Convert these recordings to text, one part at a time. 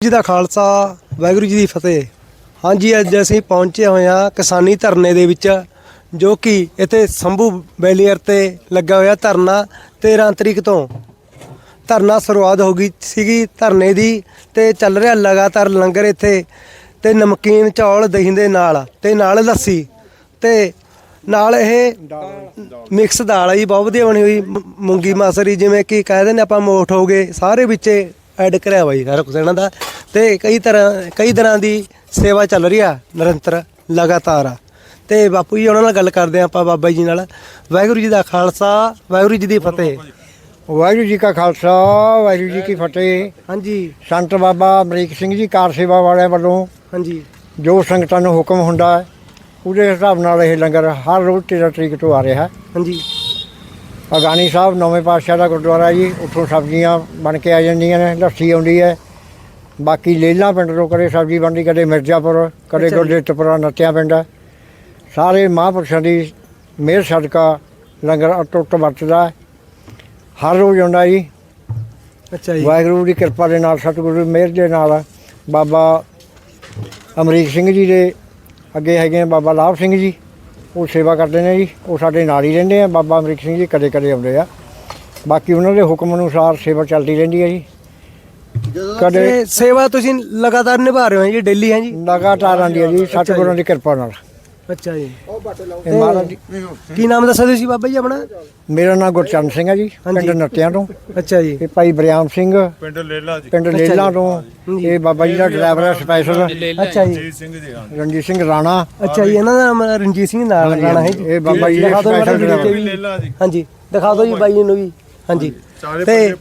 ਜੀ ਦਾ ਖਾਲਸਾ, ਵਾਹਿਗੁਰੂ ਜੀ ਦੀ ਫਤਿਹ। ਹਾਂਜੀ, ਅੱਜ ਅਸੀਂ ਪਹੁੰਚੇ ਹੋਏ ਹਾਂ ਕਿਸਾਨੀ ਧਰਨੇ ਦੇ ਵਿੱਚ, ਜੋ ਕਿ ਇੱਥੇ ਸੰਭੂ ਬੈਲੀਅਰ ਤੇ ਲੱਗਾ ਹੋਇਆ ਧਰਨਾ 13 ਤਰੀਕ ਤੋਂ। ਧਰਨਾ ਸ਼ੁਰੂਆਤ ਹੋ ਗਈ ਸੀਗੀ ਧਰਨੇ ਦੀ ਤੇ ਚੱਲ ਰਿਹਾ ਲਗਾਤਾਰ ਲੰਗਰ ਇੱਥੇ ਤੇ ਨਮਕੀਨ ਚੌਲ ਦਹੀਂ ਦੇ ਨਾਲ ਤੇ ਨਾਲ ਲੱਸੀ ਤੇ ਨਾਲ ਇਹ ਮਿਕਸ ਦਾਲ ਆ ਜੀ, ਬਹੁਤ ਵਧੀਆ ਬਣੀ ਹੋਈ ਮੂੰਗੀ ਮਸਰੀ ਜਿਵੇਂ ਕਿ ਕਹਿ ਦਿੰਦੇ ਆਪਾਂ, ਮੋਠ ਹੋ ਗਏ, ਸਾਰੇ ਵਿੱਚੇ ਐਡ ਕਰਿਆ ਜੀ ਸਾਰਾ ਕੁਝ ਇਹਨਾਂ ਦਾ। ਤੇ ਕਈ ਤਰ੍ਹਾਂ ਕਈ ਤਰ੍ਹਾਂ ਦੀ ਸੇਵਾ ਚੱਲ ਰਹੀ ਆ ਨਿਰੰਤਰ ਲਗਾਤਾਰ। ਆ ਤੇ ਬਾਪੂ ਜੀ ਉਹਨਾਂ ਨਾਲ ਗੱਲ ਕਰਦੇ ਆ ਆਪਾਂ ਬਾਬਾ ਜੀ ਨਾਲ। ਵਾਹਿਗੁਰੂ ਜੀ ਦਾ ਖਾਲਸਾ ਵਾਹਿਗੁਰੂ ਜੀ ਦੀ ਫਤਿਹ। ਵਾਹਿਗੁਰੂ ਜੀ ਕਾ ਖਾਲਸਾ ਵਾਹਿਗੁਰੂ ਜੀ ਕੀ ਫਤਿਹ। ਹਾਂਜੀ। ਸੰਤ ਬਾਬਾ ਅਮਰੀਕ ਸਿੰਘ ਜੀ ਕਾਰ ਸੇਵਾ ਵਾਲਿਆਂ ਵੱਲੋਂ ਹਾਂਜੀ। ਜੋ ਸੰਗਤਾਂ ਨੂੰ ਹੁਕਮ ਹੁੰਦਾ ਹੈ ਉਹਦੇ ਹਿਸਾਬ ਨਾਲ ਇਹ ਲੰਗਰ ਹਰ ਰੋਜ਼ 13 ਤਰੀਕ ਤੋਂ ਆ ਰਿਹਾ ਹਾਂਜੀ। ਅਗਾਨੀ ਸਾਹਿਬ ਨੌਵੇਂ ਪਾਤਸ਼ਾਹ ਦਾ ਗੁਰਦੁਆਰਾ ਜੀ ਉੱਥੋਂ ਸਬਜ਼ੀਆਂ ਬਣ ਕੇ ਆ ਜਾਂਦੀਆਂ ਨੇ ਲੱਸੀ ਆਉਂਦੀ ਹੈ ਬਾਕੀ ਲੇਲਾ ਪਿੰਡ ਤੋਂ ਕਦੇ ਸਬਜ਼ੀ ਬਣਦੀ ਕਦੇ ਮਿਰਜ਼ਾਪੁਰ ਕਦੇ। ਗੁਰਦਿੱਤਪੁਰਾ ਨੱਤਿਆ ਪਿੰਡ। ਸਾਰੇ ਮਹਾਂਪੁਰਸ਼ਾਂ ਦੀ ਮਿਹਰ ਸਦਕਾ ਲੰਗਰ ਅਟੁੱਟ ਵਰਤਦਾ। ਹਰ ਰੋਜ਼ ਆਉਂਦਾ ਜੀ ਅੱਛਾ ਜੀ ਵਾਹਿਗੁਰੂ ਦੀ ਕਿਰਪਾ ਦੇ ਨਾਲ ਸਤਿਗੁਰੂ ਦੀ ਮਿਹਰ ਦੇ ਨਾਲ ਬਾਬਾ ਅਮਰੀਕ ਸਿੰਘ ਜੀ ਦੇ ਅੱਗੇ ਹੈਗੇ ਬਾਬਾ ਲਾਭ ਸਿੰਘ ਜੀ ਉਹ ਸੇਵਾ ਕਰਦੇ ਨੇ ਜੀ ਉਹ ਸਾਡੇ ਨਾਲ ਹੀ ਰਹਿੰਦੇ ਆ ਬਾਬਾ ਅਮਰੀਕ ਸਿੰਘ ਜੀ ਕਦੇ ਕਦੇ ਆਉਂਦੇ ਆ। ਬਾਕੀ ਉਹਨਾਂ ਦੇ ਹੁਕਮ ਅਨੁਸਾਰ ਸੇਵਾ ਚੱਲਦੀ ਰਹਿੰਦੀ ਹੈ ਜੀ। ਕਦੇ ਸੇਵਾ ਤੁਸੀਂ ਲਗਾਤਾਰ ਨਿਭਾ ਰਹੇ ਹੋ ਜੀ ਡੇਲੀ ਹੈ ਜੀ? ਲਗਾਤਾਰ ਆਉਂਦੀ ਹੈ ਜੀ। ਸਤਿਗੁਰਾਂ ਦੀ ਕਿਰਪਾ ਨਾਲ। ਅੱਛਾ ਜੀ। ਇਹ ਮਹਾਰਾਜ ਜੀ। ਕੀ ਨਾਮ ਦੱਸਿਆ ਤੁਸੀਂ ਬਾਬਾ ਜੀ ਆਪਣਾ? ਮੇਰਾ ਨਾਮ ਗੁਰਚਰਨ ਸਿੰਘ ਹੈ ਜੀ ਹਾਂਜੀ। ਪਿੰਡ ਨੱਤਿਆਂ ਤੋਂ। ਅੱਛਾ ਜੀ। ਇਹ ਭਾਈ ਬਰਿਆਮ ਸਿੰਘ। ਪਿੰਡ ਲੇਲਾ ਜੀ। ਪਿੰਡ ਲੇਲਾ ਤੋਂ। ਇਹ ਬਾਬਾ ਜੀ ਦਾ ਡਰਾਈਵਰ ਹੈ ਸਪੈਸ਼ਲ ਅੱਛਾ ਜੀ। ਜੀ ਸਿੰਘ ਜੀ ਰਣਜੀਤ ਸਿੰਘ ਰਾਣਾ। ਅੱਛਾ ਜੀ ਇਹਨਾਂ ਦਾ ਨਾਮ ਰਣਜੀਤ ਸਿੰਘ ਨਾਲ ਰਾਣਾ ਹੈ ਜੀ। ਇਹ ਬਾਬਾ ਜੀ ਦੇ। ਲੇਲਾ ਜੀ। ਹਾਂਜੀ ਦਿਖਾ ਦਿਓ ਜੀ ਬਾਈ ਜੀ ਨੂੰ ਵੀ। ਹਾਂਜੀ। ਚਾਰੇ ਤੇ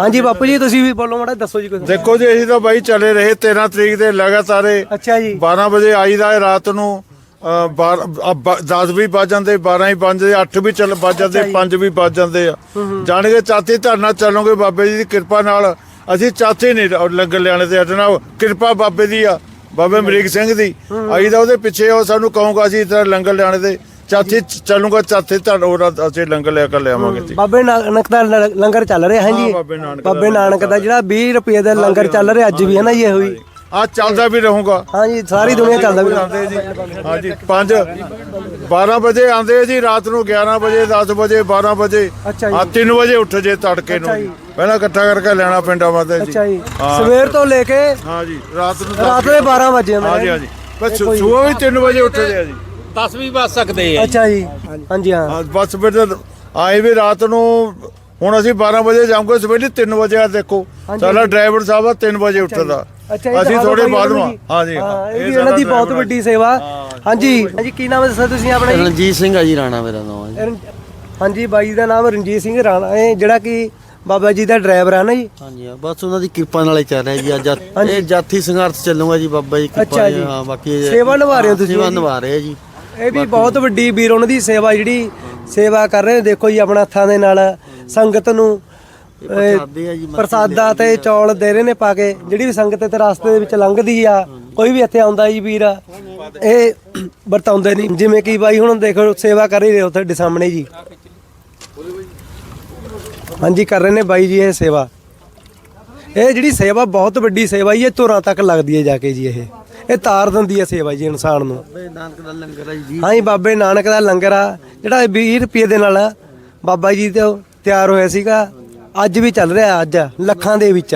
ਹਾਂਜੀ ਬਾਪੂ ਜੀ ਤੁਸੀਂ ਵੀ ਬੋਲੋ ਮਾੜਾ ਦੱਸੋ ਜੀ ਕੁਝ ਦੇਖੋ ਜੀ ਅਸੀਂ ਤਾਂ ਬਾਈ ਚੱਲੇ ਰਹੇ 13 ਤਰੀਕ ਦੇ ਲਗਾਤਾਰ ਅੱਛਾ ਜੀ। 12 ਵਜੇ ਆਈਦਾ ਹੈ ਰਾਤ ਨੂੰ। 10 ਵੀ ਵੱਜ ਜਾਂਦੇ 12 ਹੀ ਵੱਜ ਜਾਂਦੇ 8 ਵੀ ਚੱਲ ਵੱਜ ਜਾਂਦੇ 5 ਵੀ ਵੱਜ ਜਾਂਦੇ ਆ। ਜਾਣ ਕੇ ਚਾਤੀ ਧਰਨਾ ਚੱਲੋਗੇ ਬਾਬੇ ਜੀ ਦੀ ਕਿਰਪਾ ਨਾਲ। ਅਸੀਂ ਚਾਤੀ ਨਹੀਂ ਲੰਗਰ ਲਿਆਣੇ ਤੇ ਹਟਣਾ ਕਿਰਪਾ ਬਾਬੇ ਦੀ ਆ ਬਾਬੇ ਅਮਰੀਕ ਸਿੰਘ ਦੀ। ਆਈਦਾ ਉਹਦੇ ਪਿੱਛੇ ਉਹ ਸਾਨੂੰ ਕਹੂਗਾ ਅਸੀਂ ਇਤਨਾ ਲੰਗਰ ਲਿਆਣੇ ਤੇ ਚਾਤੀ ਚੱਲੂਗਾ ਚਾਤੀ ਧਰ ਉਹ ਅਸੀਂ ਲੰਗਰ ਲਿਆ ਕਰ ਲਿਆਵਾਂਗੇ ਜੀ। ਬਾਬੇ ਨਾਨਕ ਦਾ ਲੰਗਰ ਚੱਲ ਰਿਹਾ ਹੈ ਜੀ ਬਾਬੇ ਨਾਨਕ ਦਾ ਬਾਬੇ ਨਾਨਕ ਦਾ ਜਿਹੜਾ 20 ਰੁਪਏ ਦਾ ਲੰਗਰ ਚੱਲ ਰਿਹਾ ਅੱਜ ਵੀ ਹੈ ਨਾ ਜੀ ਇਹੋ ਹੀ ਆ ਚੱਲਦਾ ਵੀ ਰਹੂਗਾ। ਹਾਂਜੀ ਸਾਰੀ ਦੁਨੀਆ ਚੱਲਦਾ ਵੀ ਆਉਂਦੇ ਜੀ। ਹਾਂਜੀ 5 12 ਵਜੇ ਆਉਂਦੇ ਜੀ ਰਾਤ ਨੂੰ 11 ਵਜੇ 10 ਵਜੇ 12 ਵਜੇ। ਅੱਛਾ ਜੀ। ਆ 3 ਵਜੇ ਉੱਠ ਜੇ ਤੜਕੇ। ਨੂੰ ਪਹਿਲਾਂ ਇਕੱਠਾ ਕਰਕੇ ਲੈਣਾ ਪਿੰਡਾਂ ਵਾਸਤੇ ਜੀ। ਅੱਛਾ ਜੀ। ਸਵੇਰ ਤੋਂ ਲੈ ਕੇ ਹਾਂ ਜੀ ਰਾਤ ਨੂੰ ਰਾਤ ਦੇ 12 ਵਜੇ ਹਾਂ ਜੀ ਹਾਂ ਜੀ ਬਸ ਸਵੇਰ ਵੀ 3 ਵਜੇ ਉੱਠਦੇ ਆ ਜੀ। 10 ਵੀ ਵੱਜ ਸਕਦੇ ਆ ਅੱਛਾ ਜੀ। ਹਾਂਜੀ। ਹਾਂ। ਹਾਂ ਬਸ ਫਿਰ ਆਏ ਵੀ ਰਾਤ ਨੂੰ ਹੁਣ ਅਸੀਂ 12 ਵਜੇ ਜਾਵਾਂਗੇ ਸਵੇਰੇ 3 ਵਜੇ ਆ ਦੇਖੋ। ਹਾਂਜੀ, ਸਾਡਾ ਹਾਂਜੀ। ਡਰਾਈਵਰ ਸਾਹਿਬ ਆ 3 ਵਜੇ ਉੱਠਦਾ। ਅੱਛਾ ਇਹ ਅਸੀਂ ਥੋੜੇ ਬਾਅਦ ਨੂੰ ਹਾਂ ਜੀ ਹਾਂ ਇਹ ਵੀ ਇਹਨਾਂ ਦੀ ਬਹੁਤ ਆ ਵੱਡੀ ਸੇਵਾ। ਹਾਂਜੀ ਹਾਂਜੀ ਕੀ ਨਾਮ ਹੈ ਦੱਸੋ ਤੁਸੀਂ ਆਪਣਾ ਜੀ? ਰਣਜੀਤ ਸਿੰਘ ਆ ਜੀ ਰਾਣਾ ਮੇਰਾ ਨਾਮ ਹੈ ਰਣ- ਹਾਂਜੀ ਬਾਈ ਦਾ ਨਾਮ ਰਣਜੀਤ ਸਿੰਘ ਰਾਣਾ। ਹੈ ਜਿਹੜਾ ਕਿ ਬਾਬਾ ਜੀ ਦਾ ਡਰਾਈਵਰ ਹੈ ਨਾ ਜੀ? ਹਾਂਜੀ ਹਾਂ, ਬਸ ਉਹਨਾਂ ਦੀ ਕਿਰਪਾ ਨਾਲ ਹੀ ਚੱਲ ਰਿਹਾ ਜੀ ਅੱਜ। ਇਹ ਜਾਤੀ ਸੰਘਰਸ਼ ਚੱਲੂਗਾ ਜੀ ਬਾਬਾ ਜੀ ਅੱਛਾ ਕਿਰਪਾ ਜੀ। ਹਾਂ ਬਾਕੀ ਇਹ- ਸੇਵਾ ਨਿਭਾ ਰਹੇ ਹੋ ਤੁਸੀਂ ਸੇਵਾ ਜੀ। ਨਿਭਾ ਰਹੇ ਆ ਜੀ। ਇਹ ਵੀ ਬਹੁਤ ਵੱਡੀ ਵੀਰ ਉਹਨਾਂ ਦੀ ਸੇਵਾ ਜਿਹੜੀ ਸੇਵਾ ਕਰ ਰਹੇ ਦੇਖੋ ਜੀ ਆਪਣਾ ਹੱਥਾਂ ਦੇ ਨਾਲ ਸੰਗਤ ਨੂੰ ਪ੍ਰਸਾਦੇ ਆ ਜੀ, ਮੱਥੇ ਪ੍ਰਸਾਦਾ ਤੇ ਚੌਲ ਦੇ ਰਹੇ ਨੇ ਪਾ ਕੇ ਜਿਹੜੀ ਵੀ ਸੰਗਤ ਤੇ ਰਸਤੇ ਦੇ ਵਿੱਚ ਲੰਘਦੀ ਆ ਕੋਈ ਵੀ ਇੱਥੇ ਆਉਂਦਾ ਜੀ ਵੀਰ ਇਹ ਵਰਤਾਉਂਦੇ ਨਹੀਂ। ਜਿਵੇਂ ਕਿ ਬਾਈ ਹੁਣ ਦੇਖੋ ਸੇਵਾ ਕਰ ਹੀ ਰਹੇ ਹੋ ਤੁਹਾਡੇ ਸਾਹਮਣੇ ਜੀ। ਹਾਂਜੀ ਕਰ ਰਹੇ ਨੇ ਬਾਈ ਜੀ ਇਹ ਸੇਵਾ। ਇਹ ਜਿਹੜੀ ਸੇਵਾ ਬਹੁਤ ਵੱਡੀ ਸੇਵਾ ਜੀ ਇਹ ਧੁਰਾਂ ਤੱਕ ਲੱਗਦੀ ਹੈ ਜਾ ਕੇ ਜੀ ਇਹ। ਇਹ ਤਾਰ ਦਿੰਦੀ ਹੈ ਸੇਵਾ ਜੀ ਇਨਸਾਨ ਨੂੰ। ਬਾਬੇ ਨਾਨਕ ਦਾ ਲੰਗਰ ਆ ਜੀ ਹਾਂ ਜੀ ਬਾਬੇ ਨਾਨਕ ਦਾ ਲੰਗਰ ਆ ਜਿਹੜਾ 20 ਰੁਪਏ ਦੇ ਨਾਲ ਬਾਬਾ ਜੀ ਤੋਂ ਤਿਆਰ ਹੋਇਆ ਸੀਗਾ। ਅੱਜ ਵੀ ਚੱਲ ਰਿਹਾ ਅੱਜ ਲੱਖਾਂ ਦੇ ਵਿੱਚ।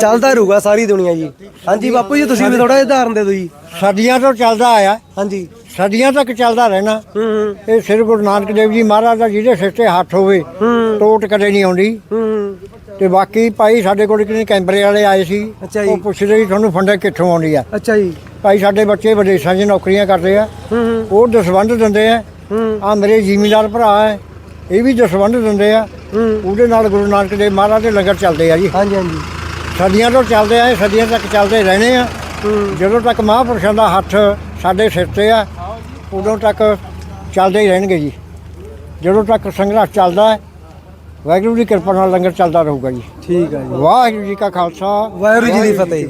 ਚੱਲਦਾ ਰਹੂਗਾ। ਸਾਰੀ ਦੁਨੀਆ ਜੀ। ਹਾਂਜੀ ਬਾਪੂ ਜੀ ਤੁਸੀਂ ਵੀ ਥੋੜਾ ਜਿਹਾ ਉਦਾਹਰਨ ਦੇ ਦਿਓ ਜੀ। ਸਦੀਆਂ ਤੋਂ ਚੱਲਦਾ ਆਇਆ। ਹਾਂਜੀ। ਸਦੀਆਂ ਤੱਕ ਚੱਲਦਾ ਰਹਿਣਾ। ਹੂੰ ਹੂੰ। ਇਹ ਸ੍ਰੀ ਗੁਰੂ ਨਾਨਕ ਦੇਵ ਜੀ ਮਹਾਰਾਜ ਦਾ ਜਿਹਦੇ ਸਿਰ ਤੇ ਹੱਥ ਹੋਵੇ ਹੂੰ। ਟੋਟ ਕਦੇ ਨਹੀਂ ਆਉਂਦੀ। ਹੂੰ ਤੇ ਬਾਕੀ ਭਾਈ ਸਾਡੇ ਕੋਲ ਕਿੰਨੇ ਕੈਂਬਰੇ ਵਾਲੇ ਆਏ ਸੀ ਅੱਛਾ ਜੀ। ਉਹ ਪੁੱਛਦੇ ਸੀ ਤੁਹਾਨੂੰ ਫੰਡ ਕਿੱਥੋਂ ਆਉਂਦੀ ਆ। ਅੱਛਾ ਜੀ। ਭਾਈ ਸਾਡੇ ਬੱਚੇ ਵਿਦੇਸ਼ਾਂ 'ਚ ਨੌਕਰੀਆਂ ਕਰਦੇ ਆ। ਹੂੰ ਹੂੰ। ਉਹ ਦਸਵੰਧ ਦਿੰਦੇ ਆ। ਹੂੰ। ਆ ਮੇਰੇ ਜ਼ਿਮੀਂਦਾਰ ਭਰਾ ਹੈ ਇਹ ਵੀ ਦਸਵੰਧ ਦਿੰਦੇ ਆ। ਉਹਦੇ ਨਾਲ ਗੁਰੂ ਨਾਨਕ ਦੇਵ ਮਹਾਰਾਜ ਦੇ ਲੰਗਰ ਚੱਲਦੇ ਆ ਜੀ। ਹਾਂਜੀ ਹਾਂਜੀ। ਸਦੀਆਂ ਤੋਂ ਚੱਲਦੇ ਆਏ ਸਦੀਆਂ ਤੱਕ ਚੱਲਦੇ ਰਹਿਣੇ ਆ। ਜਦੋਂ ਤੱਕ ਮਹਾਂਪੁਰਸ਼ਾਂ ਦਾ ਹੱਥ ਸਾਡੇ ਸਿਰ ਤੇ ਆ ਉਦੋਂ ਤੱਕ ਚੱਲਦੇ ਹੀ ਰਹਿਣਗੇ ਜੀ। ਜਦੋਂ ਤੱਕ ਸੰਘਰਸ਼ ਚੱਲਦਾ ਹੈ ਵਾਹਿਗੁਰੂ ਦੀ ਕਿਰਪਾ ਨਾਲ ਲੰਗਰ ਚੱਲਦਾ ਰਹੂਗਾ ਜੀ। ਠੀਕ ਆ ਜੀ। ਵਾਹਿਗੁਰੂ ਜੀ ਕਾ ਖਾਲਸਾ। ਵਾਹਿਗੁਰੂ ਜੀ ਦੀ ਫਤਿਹ।